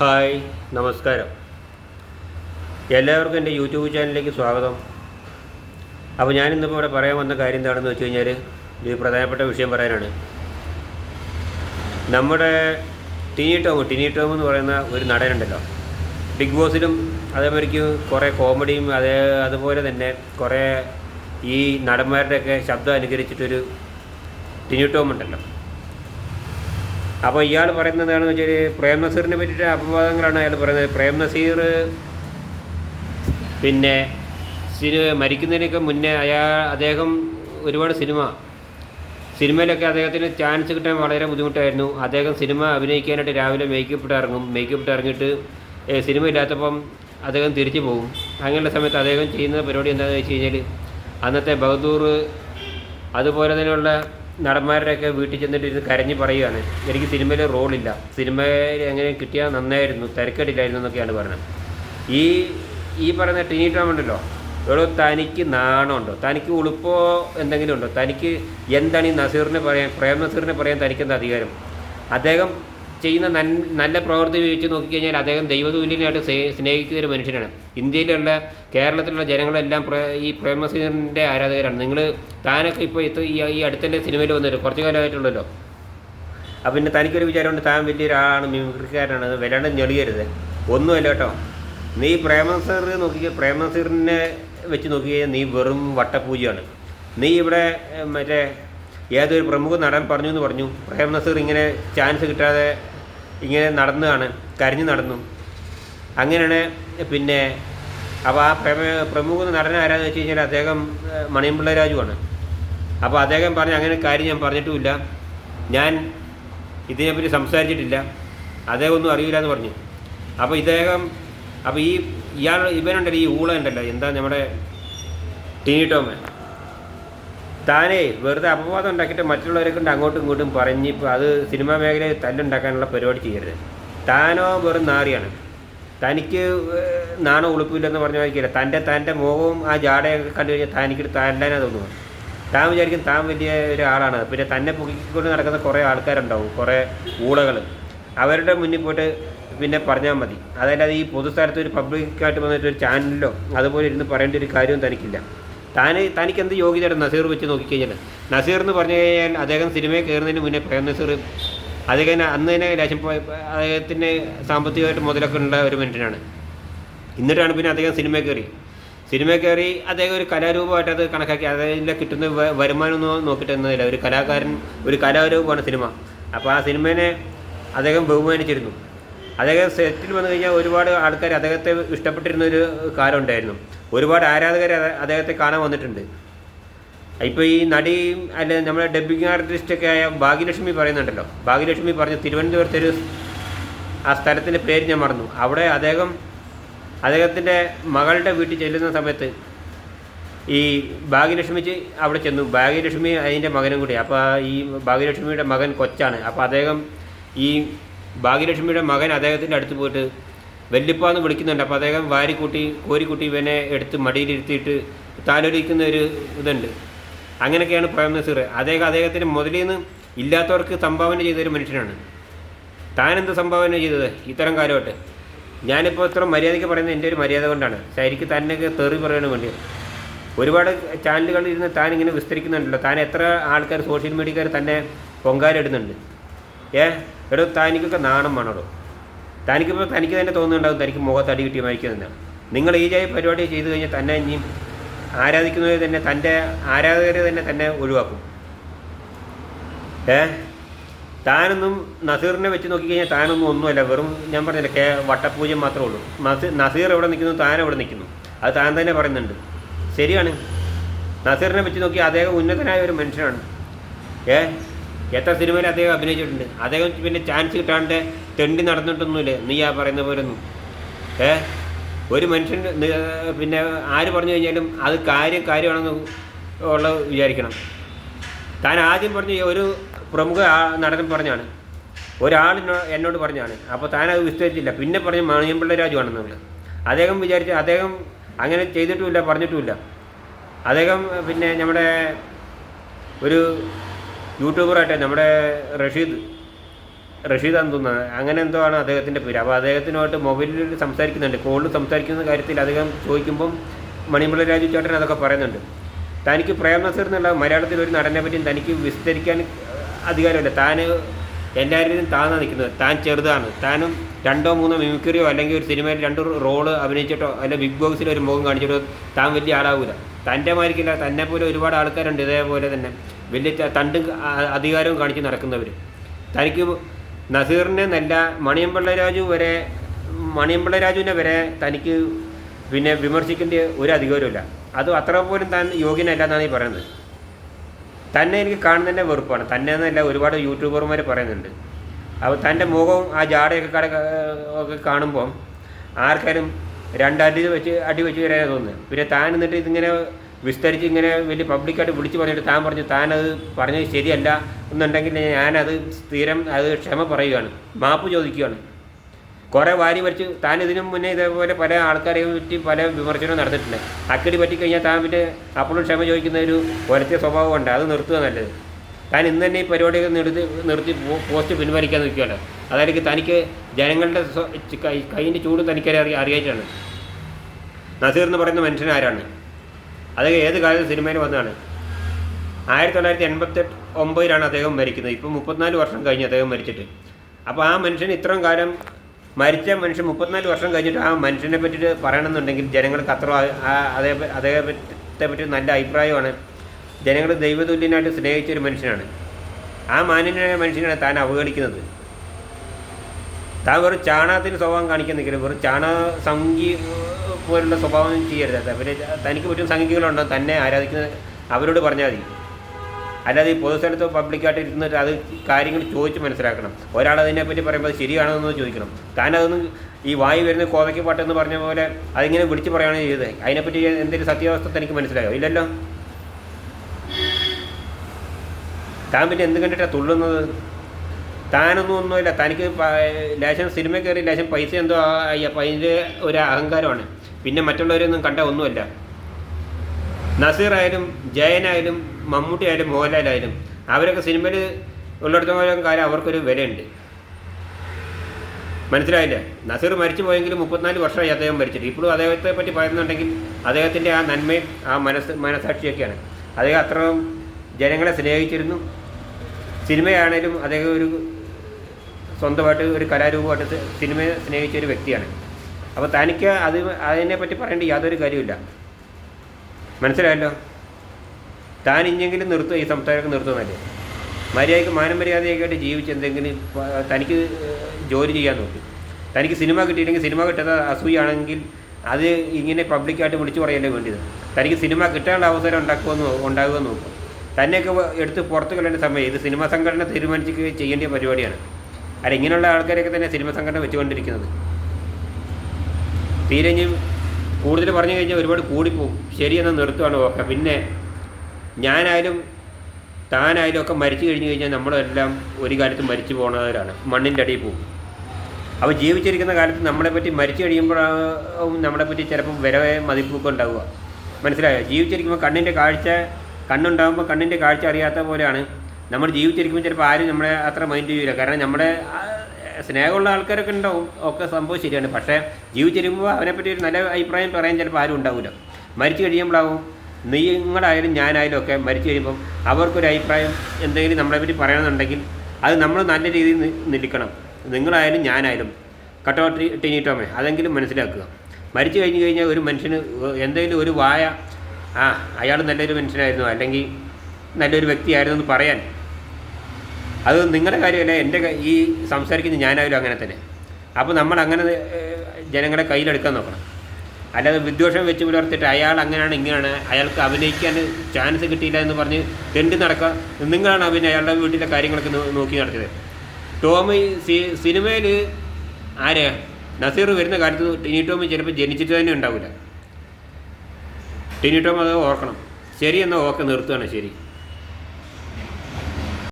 Hi നമസ്കാരം. എല്ലാവർക്കും എന്റെ യൂട്യൂബ് ചാനലിലേക്ക് സ്വാഗതം. അപ്പോൾ ഞാനിന്നിപ്പോൾ ഇവിടെ പറയാൻ വന്ന കാര്യം എന്താണെന്ന് വെച്ച് കഴിഞ്ഞാൽ ഇത് പ്രധാനപ്പെട്ട വിഷയം പറയാനാണ്. നമ്മുടെ ടിനി ടോം ടിനി ടോം എന്ന് പറയുന്ന ഒരു നടനുണ്ടല്ലോ. ബിഗ് ബോസിലും അതേമാതിരിക്ക് കുറേ കോമഡിയും അതേ അതുപോലെ തന്നെ കുറേ ഈ നടന്മാരുടെയൊക്കെ ശബ്ദം അനുകരിച്ചിട്ടൊരു ടിനി ടോം ഉണ്ടല്ലോ. അപ്പോൾ ഇയാൾ പറയുന്നത് എന്താണെന്ന് വെച്ചാൽ പ്രേം നസീറിനെ പറ്റിയിട്ട് അപവാദങ്ങളാണ് അയാൾ പറയുന്നത്. പ്രേം നസീർ പിന്നെ സിനിമ മരിക്കുന്നതിനൊക്കെ മുന്നേ അയാൾ അദ്ദേഹം ഒരുപാട് സിനിമ സിനിമയിലൊക്കെ അദ്ദേഹത്തിന് ചാൻസ് കിട്ടാൻ വളരെ ബുദ്ധിമുട്ടായിരുന്നു. അദ്ദേഹം സിനിമ അഭിനയിക്കാനായിട്ട് രാവിലെ മേക്കപ്പ് ഇട്ട് ഇറങ്ങും. മേക്കപ്പ് ഇട്ട് ഇറങ്ങിയിട്ട് സിനിമ ഇല്ലാത്തപ്പം അദ്ദേഹം തിരിച്ചു പോകും. അങ്ങനെയുള്ള സമയത്ത് അദ്ദേഹം ചെയ്യുന്ന പരിപാടി എന്താണെന്ന് വെച്ച് കഴിഞ്ഞാൽ അന്നത്തെ ബഹദൂർ അതുപോലെ തന്നെയുള്ള നടന്മാരുടെയൊക്കെ വീട്ടിൽ ചെന്നിട്ട് ഇരുന്ന് കരഞ്ഞ് പറയുകയാണ് എനിക്ക് സിനിമയിൽ റോളില്ല. സിനിമയിൽ എങ്ങനെ കിട്ടിയാൽ നന്നായിരുന്നു തിരക്കേടില്ലായിരുന്നു എന്നൊക്കെയാണ് പറയുന്നത് ഈ ഈ പറയുന്ന ടിനി ടോം ഉണ്ടല്ലോ തനിക്ക് നാണമുണ്ടോ? തനിക്ക് ഉളുപ്പോ എന്തെങ്കിലും ഉണ്ടോ? തനിക്ക് എന്താണ് ഈ നസീറിനെ പറയാൻ പ്രേം നസീറിനെ പറയാൻ തനിക്കെന്താ അധികാരം? അദ്ദേഹം ചെയ്യുന്ന നൻ നല്ല പ്രവൃത്തി വെച്ച് നോക്കിക്കഴിഞ്ഞാൽ അദ്ദേഹം ദൈവതുല്യനായിട്ട് സ്നേ- സ്നേഹിക്കുന്ന ഒരു മനുഷ്യനാണ്. ഇന്ത്യയിലുള്ള കേരളത്തിലുള്ള ജനങ്ങളെല്ലാം ഈ പ്രേം നസീറിന്റെ ആരാധകരാണ്. നിങ്ങൾ താനൊക്കെ ഇപ്പോൾ ഇത് ഈ അടുത്തല്ലേ സിനിമയിൽ വന്നിട്ട് കുറച്ച് കാലമായിട്ടുള്ളല്ലോ. അപ്പം പിന്നെ തനിക്കൊരു വിചാരമുണ്ട് താൻ വലിയൊരാളാണ് മിമിക്രിക്കാരനാണ് അത് വല്ലാണ്ട് ഞെളിയരുത്. ഒന്നുമല്ല കേട്ടോ. നീ പ്രേമസീർ നോക്കി പ്രേമസീറിനെ വെച്ച് നോക്കിക്കഴിഞ്ഞാൽ നീ വെറും വട്ടപൂജയാണ്. നീ ഇവിടെ മറ്റേ ഏതൊരു പ്രമുഖ നടൻ പറഞ്ഞു എന്ന് പറഞ്ഞു. പ്രേം നസീർ ഇങ്ങനെ ചാൻസ് കിട്ടാതെ ഇങ്ങനെ നടന്നതാണ് കരിഞ്ഞു നടന്നു. അങ്ങനെയാണ് പിന്നെ അപ്പോൾ ആ പ്രേമ പ്രമുഖ നടൻ ആരാന്ന് വെച്ച് കഴിഞ്ഞാൽ അദ്ദേഹം മണിയമ്പിള്ള രാജുവാണ് അപ്പോൾ അദ്ദേഹം പറഞ്ഞ അങ്ങനെ കാര്യം ഞാൻ പറഞ്ഞിട്ടുമില്ല. ഞാൻ ഇതിനെപ്പറ്റി സംസാരിച്ചിട്ടില്ല. അദ്ദേഹം ഒന്നും അറിയില്ല എന്ന് പറഞ്ഞു. അപ്പോൾ ഇദ്ദേഹം അപ്പോൾ ഈ ഇയാൾ ഇവനുണ്ടല്ലോ ഈ ഊള ഉണ്ടല്ലോ എന്താ നമ്മുടെ ടീനി താനേ വെറുതെ അപവാദം ഉണ്ടാക്കിയിട്ട് മറ്റുള്ളവരെ കൊണ്ട് അങ്ങോട്ടും ഇങ്ങോട്ടും പറഞ്ഞ് ഇപ്പോൾ അത് സിനിമാ മേഖലയിൽ തല്ലുണ്ടാക്കാനുള്ള പരിപാടി ചെയ്യരുത്. താനോ വെറും നാറിയാണ്. തനിക്ക് നാണോ ഉളുപ്പില്ലെന്ന് പറഞ്ഞ വായിക്കില്ല തന്റെ തന്റെ മുഖവും ആ ജാടയൊക്കെ കണ്ടു കഴിഞ്ഞാൽ താനിക്കൊരു തല്ലാനാ തോന്നുന്നു താൻ വിചാരിക്കും താൻ വലിയ ഒരാളാണ്. പിന്നെ തന്നെ പുകിക്കൊണ്ട് നടക്കുന്ന കുറേ ആൾക്കാരുണ്ടാവും കുറേ ഊളകൾ അവരുടെ മുന്നിൽ പോയിട്ട് പിന്നെ പറഞ്ഞാൽ മതി. അതല്ലാതെ ഈ പൊതുസ്ഥലത്ത് ഒരു പബ്ലിക്കായിട്ട് വന്നിട്ട് ഒരു ചാനലിലോ അതുപോലെ ഇരുന്ന് പറയേണ്ട ഒരു കാര്യവും തനിക്കില്ല. താൻ തനിക്ക് എന്ത് യോഗ്യതയുടെ നസീർ വെച്ച് നോക്കിക്കഴിഞ്ഞാൽ നസീർ എന്ന് പറഞ്ഞു കഴിഞ്ഞാൽ അദ്ദേഹം സിനിമയിൽ കയറുന്നതിന് മുന്നേ പ്രേം നസീർ അദ്ദേഹം അന്ന് തന്നെ പോയ അദ്ദേഹത്തിന് സാമ്പത്തികമായിട്ട് മുതലൊക്കെ ഉള്ള ഒരു മനുഷ്യനാണ്. എന്നിട്ടാണ് പിന്നെ അദ്ദേഹം സിനിമ കയറി. സിനിമ കയറി അദ്ദേഹം ഒരു കലാരൂപമായിട്ട് അത് കണക്കാക്കി. അതിൽ കിട്ടുന്ന വരുമാനം നോക്കിയിട്ടെന്നതില്ല ഒരു കലാകാരൻ ഒരു കലാരൂപമാണ് സിനിമ. അപ്പോൾ ആ സിനിമേനെ അദ്ദേഹം ബഹുമാനിച്ചിരുന്നു. അദ്ദേഹം സെറ്റിൽ വന്നു കഴിഞ്ഞാൽ ഒരുപാട് ആൾക്കാർ അദ്ദേഹത്തെ ഇഷ്ടപ്പെട്ടിരുന്ന ഒരു കാലം ഉണ്ടായിരുന്നു. ഒരുപാട് ആരാധകർ അദ്ദേഹത്തെ കാണാൻ വന്നിട്ടുണ്ട്. ഇപ്പോൾ ഈ നടിയും അല്ലെ നമ്മുടെ ഡബ്ബിംഗ് ആർട്ടിസ്റ്റൊക്കെ ആയ ഭാഗ്യലക്ഷ്മി പറയുന്നുണ്ടല്ലോ. ഭാഗ്യലക്ഷ്മി പറഞ്ഞു തിരുവനന്തപുരത്തെ ഒരു ആ സ്ഥലത്തിന്റെ പേര് ഞാൻ മറന്നു. അവിടെ അദ്ദേഹം അദ്ദേഹത്തിന്റെ മകളുടെ വീട്ടിൽ ചെല്ലുന്ന സമയത്ത് ഈ ഭാഗ്യലക്ഷ്മി അവിടെ ചെന്നു. ഭാഗ്യലക്ഷ്മി അതിന്റെ മകനും കൂടി. അപ്പോൾ ഈ ഭാഗ്യലക്ഷ്മിയുടെ മകൻ കൊച്ചാണ്. അപ്പോൾ അദ്ദേഹം ഈ ഭാഗ്യലക്ഷ്മിയുടെ മകൻ അദ്ദേഹത്തിന്റെ അടുത്ത് പോയിട്ട് വെല്ലിപ്പാന്ന് വിളിക്കുന്നുണ്ട്. അപ്പോൾ അദ്ദേഹം വാരിക്കൂട്ടി കോരിക്കൂട്ടി ഇവനെ എടുത്ത് മടിയിലിരുത്തിയിട്ട് താലോലിക്കുന്ന ഒരു ഇതുണ്ട്. അങ്ങനെയൊക്കെയാണ് പ്രേം നസീർ. അദ്ദേഹം അദ്ദേഹത്തിന്റെ മുതലിൽ നിന്ന് ഇല്ലാത്തവർക്ക് സംഭാവന ചെയ്തൊരു മനുഷ്യനാണ്. താനെന്ത് സംഭാവന ചെയ്തത് ഇത്തരം കാലമായിട്ട് ഞാനിപ്പോൾ ഇത്ര മര്യാദയ്ക്ക് പറയുന്നത് എന്റെ ഒരു മര്യാദ കൊണ്ടാണ്. ശരിക്ക് തന്നെയൊക്കെ തെറി പറയണ വേണ്ടി. ഒരുപാട് ചാനലുകളിൽ ഇരുന്ന് താൻ ഇങ്ങനെ വിസ്തരിക്കുന്നുണ്ടല്ലോ. താൻ എത്ര ആൾക്കാർ സോഷ്യൽ മീഡിയക്കാർ തന്നെ പൊങ്കാലിടുന്നുണ്ട് ഏ? എടോ തനിക്കൊക്കെ നാണം വേണോടോ? തനിക്കിപ്പോൾ തനിക്ക് തന്നെ തോന്നുന്നുണ്ടാവും തനിക്ക് മുഖത്ത് അടി കിട്ടി മരിക്കുമെന്ന്. നിങ്ങൾ ഈ ജയ പരിപാടി ചെയ്തു കഴിഞ്ഞാൽ തന്നെ ഇനിയും ആരാധിക്കുന്നവർ തന്നെ തന്റെ ആരാധകരെ തന്നെ തന്നെ ഒഴിവാക്കും. ഏ? താനൊന്നും നസീറിനെ വെച്ച് നോക്കിക്കഴിഞ്ഞാൽ താനൊന്നും ഒന്നുമല്ല. വെറും ഞാൻ പറഞ്ഞില്ല കേ വട്ടപൂജ്യം മാത്രമേ ഉള്ളൂ. നസീർ നസീർ എവിടെ നിൽക്കുന്നു താൻ എവിടെ നിൽക്കുന്നു? അത് താൻ തന്നെ പറയുന്നുണ്ട്. ശരിയാണ്. നസീറിനെ വെച്ച് നോക്കി അദ്ദേഹം ഉന്നതനായ ഒരു മനുഷ്യനാണ്. ഏ? എത്ര സിനിമയിൽ അദ്ദേഹം അഭിനയിച്ചിട്ടുണ്ട്? അദ്ദേഹം പിന്നെ ചാൻസ് കിട്ടാണ്ട് തെണ്ടി നടന്നിട്ടൊന്നുമില്ല. നീ ആ പറയുന്ന പോലെ ഒന്നും ഏ? ഒരു മനുഷ്യൻ പിന്നെ ആര് പറഞ്ഞു കഴിഞ്ഞാലും അത് കാര്യം കാര്യമാണെന്ന് ഉള്ള വിചാരിക്കണം. താൻ ആദ്യം പറഞ്ഞ ഒരു പ്രമുഖ നടൻ പറഞ്ഞാണ്. ഒരാൾ എന്നോ- എന്നോട് പറഞ്ഞാണ്. അപ്പോൾ താൻ അത് വിസ്തരിച്ചില്ല. പിന്നെ പറഞ്ഞ മണിയമ്പിള്ള രാജുവാണെന്നുള്ളത് അദ്ദേഹം വിചാരിച്ച് അദ്ദേഹം അങ്ങനെ ചെയ്തിട്ടുമില്ല പറഞ്ഞിട്ടുമില്ല. അദ്ദേഹം പിന്നെ നമ്മുടെ ഒരു യൂട്യൂബറായിട്ട് നമ്മുടെ റഷീദ് റഷീദ് തോന്നുന്നത് അങ്ങനെ എന്തോ ആണ് അദ്ദേഹത്തിന്റെ പേര്. അപ്പോൾ അദ്ദേഹത്തിനോട്ട് മൊബൈലിൽ സംസാരിക്കുന്നുണ്ട്. കോളിൽ സംസാരിക്കുന്ന കാര്യത്തിൽ അദ്ദേഹം ചോദിക്കുമ്പം മണിമുള്ള രാജു ചേട്ടൻ അതൊക്കെ പറയുന്നുണ്ട്. തനിക്ക് പ്രേം നസീർ എന്നുള്ള മലയാളത്തിൽ ഒരു നടനെ പറ്റി തനിക്ക് വിസ്തരിക്കാൻ അധികാരമില്ല. താൻ എല്ലാവരും താന്നാ നിൽക്കുന്നത്. താൻ ചെറുതാണ്. താനും രണ്ടോ മൂന്നോ മിമിക്രിയോ അല്ലെങ്കിൽ ഒരു സിനിമയിൽ രണ്ട് റോൾ അഭിനയിച്ചിട്ടോ അല്ലെങ്കിൽ ബിഗ് ബോക്സിൽ ഒരു മുഖം കാണിച്ചിട്ടോ താൻ വലിയ ആളാവില്ല തന്റെ മാതിരിക്കില്ല. തന്നെ പോലെ ഒരുപാട് ആൾക്കാരുണ്ട് ഇതേപോലെ തന്നെ. വലിയ തണ്ടും അധികാരവും കാണിച്ച് നടക്കുന്നവർ തനിക്ക് നസീറിനെ നല്ല മണിയമ്പിള്ള രാജു വരെ മണിയമ്പിള്ള രാജുവിനെ വരെ തനിക്ക് പിന്നെ വിമർശിക്കേണ്ട ഒരു അധികാരമില്ല അത് അത്ര പോലും താൻ യോഗ്യനല്ല എന്നാണ് ഈ പറയുന്നത്. തന്നെ എനിക്ക് കാണുന്നതിന്റെ വെറുപ്പാണ്. തന്നെ എന്നല്ല ഒരുപാട് യൂട്യൂബർമാർ പറയുന്നുണ്ട്. അപ്പോൾ തന്റെ മുഖവും ആ ജാടയൊക്കെ കട ഒക്കെ കാണുമ്പം ആർക്കാരും രണ്ടടി വെച്ച് അടി വെച്ച് വരാനാണ് തോന്നുന്നത്. പിന്നെ താൻ എന്നിട്ട് ഇതിങ്ങനെ വിസ്തരിച്ച് ഇങ്ങനെ വലിയ പബ്ലിക്കായിട്ട് വിളിച്ച് പറഞ്ഞിട്ട് താൻ പറഞ്ഞു താനത് പറഞ്ഞത് ശരിയല്ല എന്നുണ്ടെങ്കിൽ ഞാനത് സ്ഥിരം അത് ക്ഷമ പറയുകയാണ് മാപ്പ് ചോദിക്കുകയാണ് കുറേ വാരി വരച്ച് താൻ ഇതിനു മുന്നേ ഇതേപോലെ പല ആൾക്കാരെയും പറ്റി പല വിമർശനവും നടന്നിട്ടുണ്ട് അക്കടി പറ്റിക്കഴിഞ്ഞാൽ താൻ പിന്നെ അപ്പോഴും ക്ഷമ ചോദിക്കുന്ന ഒരു ഒരത്തിയ സ്വഭാവമുണ്ട് അത് നിർത്തുക നല്ലത് താൻ ഇന്ന് തന്നെ ഈ പരിപാടിയൊക്കെ നിർത്തി നിർത്തി പോസ്റ്റ് പിൻവലിക്കാൻ നിൽക്കുകയാണ് അതായിരിക്കും തനിക്ക് ജനങ്ങളുടെ കൈയിന്റെ ചൂട് തനിക്കറി അറിയ അറിയിച്ചാണ് നസീർ എന്ന് പറയുന്ന മനുഷ്യൻ ആരാണ് അത് ഏത് കാലത്ത് സിനിമയിൽ വന്നതാണ്? ആയിരത്തി തൊള്ളായിരത്തി എൺപത്തെട്ട് ഒമ്പതിലാണ് അദ്ദേഹം മരിക്കുന്നത്. ഇപ്പം മുപ്പത്തിനാല് വർഷം കഴിഞ്ഞ് അദ്ദേഹം മരിച്ചിട്ട്. അപ്പോൾ ആ മനുഷ്യൻ ഇത്രയും കാലം മരിച്ച മനുഷ്യൻ മുപ്പത്തിനാല് വർഷം കഴിഞ്ഞിട്ട് ആ മനുഷ്യനെ പറ്റിയിട്ട് പറയണമെന്നുണ്ടെങ്കിൽ ജനങ്ങൾക്ക് അത്ര അതേ അദ്ദേഹത്തെ പറ്റി നല്ല അഭിപ്രായമാണ്. ജനങ്ങൾ ദൈവതുല്യനായിട്ട് സ്നേഹിച്ച ഒരു മനുഷ്യനാണ്. ആ മാന്യനായ മനുഷ്യനാണ് താൻ അവഗണിക്കുന്നത് താൻ വെറും ചാണകത്തിന് സ്വഭാവം കാണിക്കാൻ നിൽക്കരുത് വെറും ചാണക സംഗി പോലുള്ള സ്വഭാവം ചെയ്യരുത്. അവർ തനിക്ക് പറ്റും സംഘികളുണ്ടോ തന്നെ ആരാധിക്കുന്ന അവരോട് പറഞ്ഞാൽ മതി. അല്ലാതെ ഈ പൊതുസ്ഥലത്ത് പബ്ലിക്കായിട്ട് ഇരുന്നിട്ട് അത് കാര്യങ്ങൾ ചോദിച്ച് മനസ്സിലാക്കണം. ഒരാൾ അതിനെപ്പറ്റി പറയുമ്പോൾ അത് ശരിയാണോ എന്ന് ചോദിക്കണം. താൻ അതൊന്നും ഈ വായി വരുന്ന കോതയ്ക്ക് പാട്ടെന്ന് പറഞ്ഞ പോലെ അതിങ്ങനെ വിളിച്ച് പറയുകയാണ് ചെയ്തത്. അതിനെപ്പറ്റി എന്തെങ്കിലും സത്യാവസ്ഥ തനിക്ക് മനസ്സിലായോ? ഇല്ലല്ലോ. താൻ പിന്നെ എന്ത് കണ്ടിട്ടാണ് തുള്ളുന്നത്? താനൊന്നും ഒന്നുമില്ല. തനിക്ക് ലേശം സിനിമ കയറി ലേശം പൈസ എന്തോ ആയി അപ്പം അതിന്റെ ഒരു അഹങ്കാരമാണ്. പിന്നെ മറ്റുള്ളവരൊന്നും കണ്ട ഒന്നുമല്ല. നസീറായാലും ജയനായാലും മമ്മൂട്ടി ആയാലും മോഹൻലാലായാലും അവരൊക്കെ സിനിമയിൽ ഉള്ളിടത്തോളം കാലം അവർക്കൊരു വിലയുണ്ട്. മനസ്സിലായില്ലേ? നസീർ മരിച്ചു പോയെങ്കിലും മുപ്പത്തിനാല് വർഷമായി അദ്ദേഹം മരിച്ചിട്ട്. ഇപ്പോഴും അദ്ദേഹത്തെ പറ്റി പറയുന്നുണ്ടെങ്കിൽ അദ്ദേഹത്തിന്റെ ആ നന്മയും ആ മനസ്സ് മനസാക്ഷിയൊക്കെയാണ് അദ്ദേഹം അത്രയും ജനങ്ങളെ സ്നേഹിച്ചിരുന്നു. സിനിമയാണേലും അദ്ദേഹം ഒരു സ്വന്തമായിട്ട് ഒരു കലാരൂപമായിട്ട് സിനിമയെ സ്നേഹിച്ച ഒരു വ്യക്തിയാണ്. അപ്പോൾ തനിക്ക് അത് അതിനെപ്പറ്റി പറയേണ്ട യാതൊരു കാര്യമില്ല മനസ്സിലായല്ലോ? താൻ ഇനിയെങ്കിലും നിർത്തുക ഈ സംസാരമൊക്കെ നിർത്തുന്നല്ലേ മര്യാദയ്ക്ക് മാനമര്യാദയൊക്കെയായിട്ട് ജീവിച്ച് എന്തെങ്കിലും തനിക്ക് ജോലി ചെയ്യാൻ നോക്കി. തനിക്ക് സിനിമ കിട്ടിയില്ലെങ്കിൽ സിനിമ കിട്ടാത്ത അസൂയാണെങ്കിൽ അത് ഇങ്ങനെ പബ്ലിക്കായിട്ട് വിളിച്ചു പറയല്ലേ വേണ്ടിയത് തനിക്ക് സിനിമ കിട്ടാനുള്ള അവസരം ഉണ്ടാക്കുമെന്ന് ഉണ്ടാകുമെന്ന് നോക്കും. തന്നെയൊക്കെ എടുത്ത് പുറത്ത് കളയേണ്ട സമയം ഇത് സിനിമാ സംഘടന തീരുമാനിച്ച് ചെയ്യേണ്ട പരിപാടിയാണ്. അല്ല ഇങ്ങനെയുള്ള ആൾക്കാരൊക്കെ തന്നെ സിനിമ സംഘടന വെച്ചുകൊണ്ടിരിക്കുന്നത്. തീരെ ഇനി കൂടുതൽ പറഞ്ഞു കഴിഞ്ഞാൽ ഒരുപാട് കൂടിപ്പോവും. ശരിയെന്ന് നിർത്തുകയാണ് ഓക്കെ. പിന്നെ ഞാനായാലും താനായാലും ഒക്കെ മരിച്ചു കഴിഞ്ഞു കഴിഞ്ഞാൽ നമ്മളെല്ലാം ഒരു കാലത്ത് മരിച്ചു പോകുന്നവരാണ് മണ്ണിന്റെ അടിയിൽ പോകും അപ്പോൾ ജീവിച്ചിരിക്കുന്ന കാലത്ത് നമ്മളെപ്പറ്റി മരിച്ചു കഴിയുമ്പോഴാവും നമ്മളെപ്പറ്റി ചിലപ്പം വരവേ മതിപ്പൊക്കെ ഉണ്ടാവുക. മനസ്സിലായോ? ജീവിച്ചിരിക്കുമ്പോൾ കണ്ണിന്റെ കാഴ്ച കണ്ണുണ്ടാകുമ്പോൾ കണ്ണിന്റെ കാഴ്ച അറിയാത്ത പോലെയാണ് നമ്മൾ ജീവിച്ചിരിക്കുമ്പോൾ ചിലപ്പോൾ ആരും നമ്മളെ അത്ര മൈൻഡ് ചെയ്യില്ല കാരണം നമ്മുടെ സ്നേഹമുള്ള ആൾക്കാരൊക്കെ ഉണ്ടാവും. ഒക്കെ സംഭവം ശരിയാണ്. പക്ഷേ ജീവിച്ചിരിക്കുമ്പോൾ അവനെപ്പറ്റി ഒരു നല്ല അഭിപ്രായം പറയാൻ ചിലപ്പോൾ ആരും ഉണ്ടാവില്ല മരിച്ചു കഴിയുമ്പോഴാവും നിങ്ങളായാലും ഞാനായാലും ഒക്കെ മരിച്ചു കഴിയുമ്പം അവർക്കൊരു അഭിപ്രായം എന്തെങ്കിലും നമ്മളെപ്പറ്റി പറയണമെന്നുണ്ടെങ്കിൽ അത് നമ്മൾ നല്ല രീതിയിൽ നിൽക്കണം. നിങ്ങളായാലും ഞാനായാലും. കട്ടോ ടി- അതെങ്കിലും മനസ്സിലാക്കുക. മരിച്ചു കഴിഞ്ഞ് കഴിഞ്ഞാൽ ഒരു മനുഷ്യന് എന്തെങ്കിലും ഒരു വായ ആ അയാൾ നല്ലൊരു മനുഷ്യനായിരുന്നു. അല്ലെങ്കിൽ നല്ലൊരു വ്യക്തിയായിരുന്നു എന്ന് പറയാൻ അത് നിങ്ങളുടെ കാര്യമല്ല എന്റെ ഈ സംസാരിക്കുന്ന ഞാനായാലും അങ്ങനെ തന്നെ. അപ്പോൾ നമ്മൾ അങ്ങനെ ജനങ്ങളെ കയ്യിലെടുക്കാൻ നോക്കണം. അല്ലാതെ വിദ്വേഷം വെച്ച് പുലർത്തിയിട്ട് അയാൾ അങ്ങനെയാണ് ഇങ്ങനെയാണ് അയാൾക്ക് അഭിനയിക്കാൻ ചാൻസ് കിട്ടിയില്ല എന്ന് പറഞ്ഞ് തെണ്ടി നടക്കുക. നിങ്ങളാണ് അഭിനയം അയാളുടെ വീട്ടിലെ കാര്യങ്ങളൊക്കെ നോക്കി നടത്തിയത്. ടോമി സി സിനിമയിൽ ആരെയാ നസീർ വരുന്ന കാലത്ത് ടിനി ടോമി ചിലപ്പോൾ ജനിച്ചിട്ട് തന്നെ ഉണ്ടാവില്ല. ടിനി ടോം അത് ഓർക്കണം. ശരി എന്നാൽ ഓക്കെ നിർത്തുകയാണ്. ശരി.